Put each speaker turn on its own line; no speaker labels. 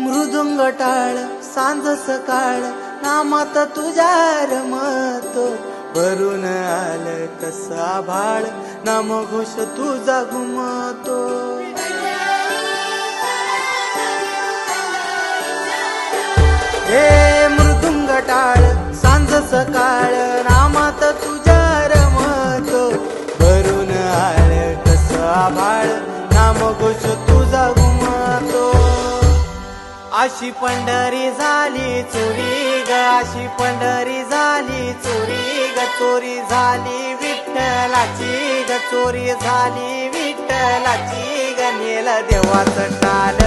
मृदुंग टाळ सांज सकाळ नामात तुझ्या रमतो. भरून आलं कसा भाळ नाम घोष तुझा घुमतो. हे मृदुंग टाळ सांज सकाळ नामात तुझ्या रमतो. भरून आळ कसा भाळ नाम घोष तुझा अशी पंढरी झाली चोरी ग अशी पंढरी झाली चोरी ग चोरी झाली विठ्ठलाची ग चोरी झाली विठ्ठलाची ग नेल देवाचं टाल